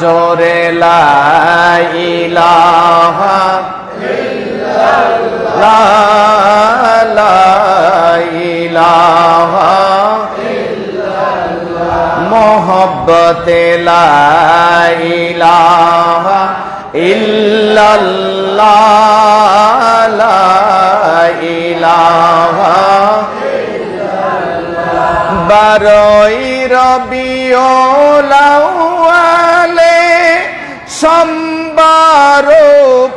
জোরে লা ইলাহা লা লা ইলাহা মোহব্বতে লা ইলাহা ইল্লাল্লাহ লা ইলাহা বারোই রবিওলাওয়ালে সম্বার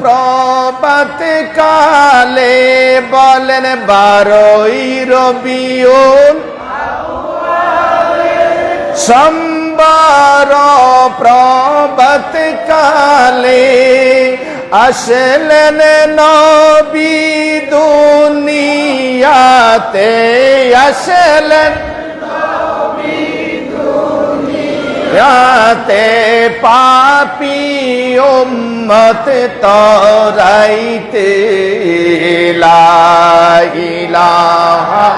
প্রবাত কালে বলেন বারোই রবিউল। সম্বার প্রবত কালে আসলেন নবী দুনিয়াতে আসলেন রাতে পাপি উম্মত তরাইতে লা ইলাহা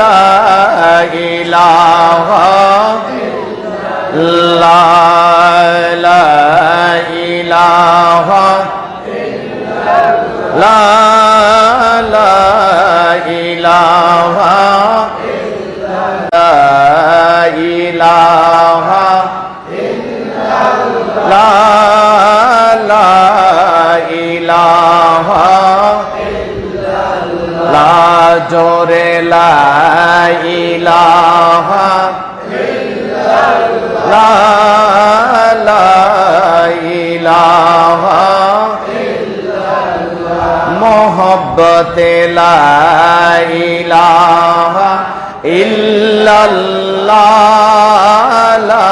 লা ইলাহা। লা লা ইলাহা। লা লা ইলাহা লা জোরে লা ইলাহা লা লা ইলাহা মোহব্বতে লা ইলাহা ইল্লাল্লাহ। লা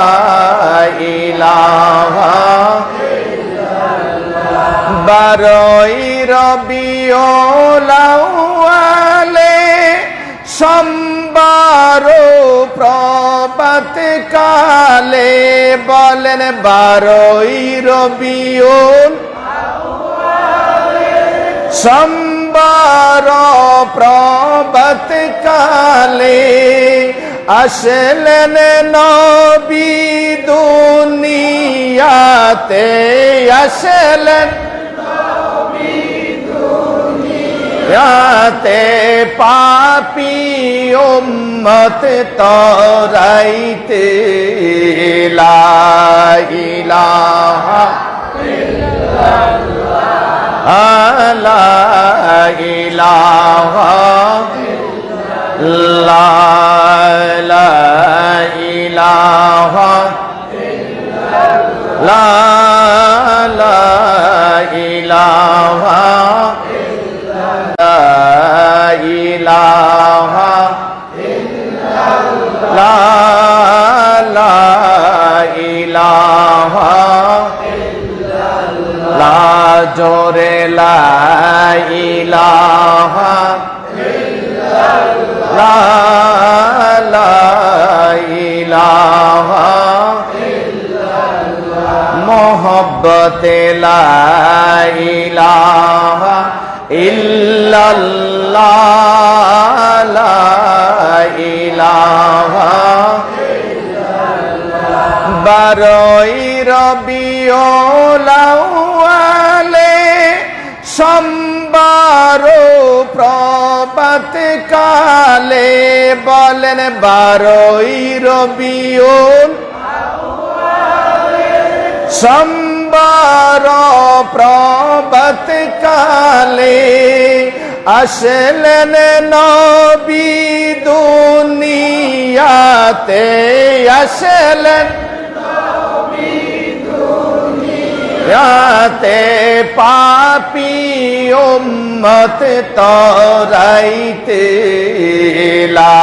ইলাহা বারোই রবিওলাওয়ালে সম্বার প্রবাত কালে বলেন বারোই রবিউল সম্বার প্রবত কালে আসলেন নবী দুনিয়াতে, আসলেন রাতে পাপি উম্মত তরাইতে লা ইলাহা লা ইলাহা লা লা ইলাহা লা লা ইলাহা লা জোরে লা ইলাহা লা লা ইলাহা মোহব্বতে লা ইলাহা বারোই রবিওলাওয়ালে সম্বার প্রবাত কালে বলেন বারোই রবিউল সম্বার প্রবত কালে আসলেন নবী দুনিয়াতে আসলেন রাতে পাপি উম্মত তরাইতে লা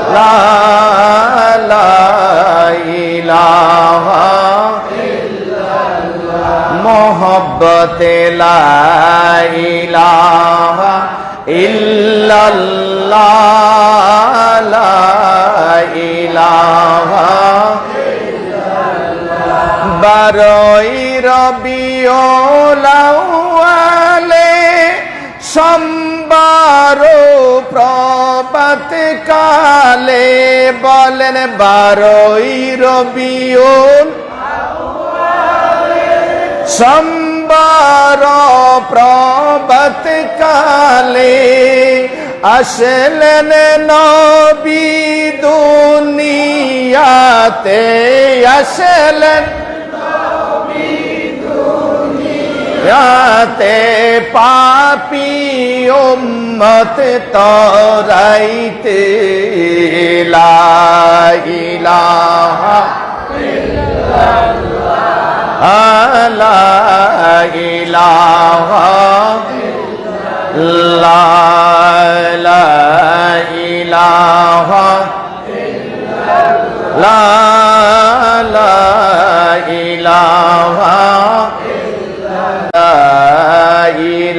ইল্লাল্লাহ লা বারোই রবিওলাওয়ালে সম্বার প্রবাত কালে বলেন বারোই রবিউল। সম্বার প্রবত কালে আসলেন নবী দুনিয়াতে আসলেন রাতে পাপি উম্মত তরাইতে লা ইলাহা লা ইলাহা লা লা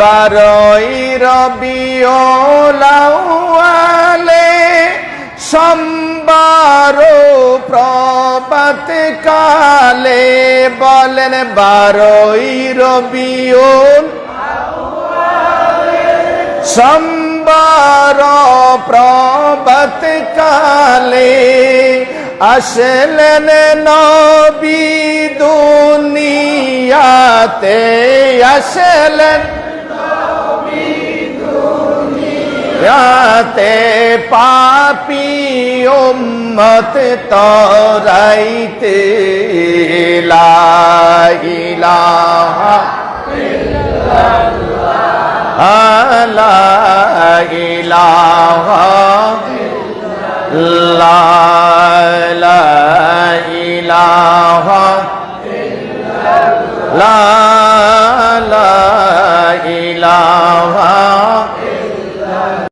বারোই রবিওলাওয়ালে সম্বার প্রবাত কালে বলেন বারোই রবিউল সম্বার প্রবত কালে আসলেন নবী দুনিয়াতে আসলেন রাতে পাপি উম্মত তরাইতে লা ইলাহা লা ইলাহা লা ইলাহা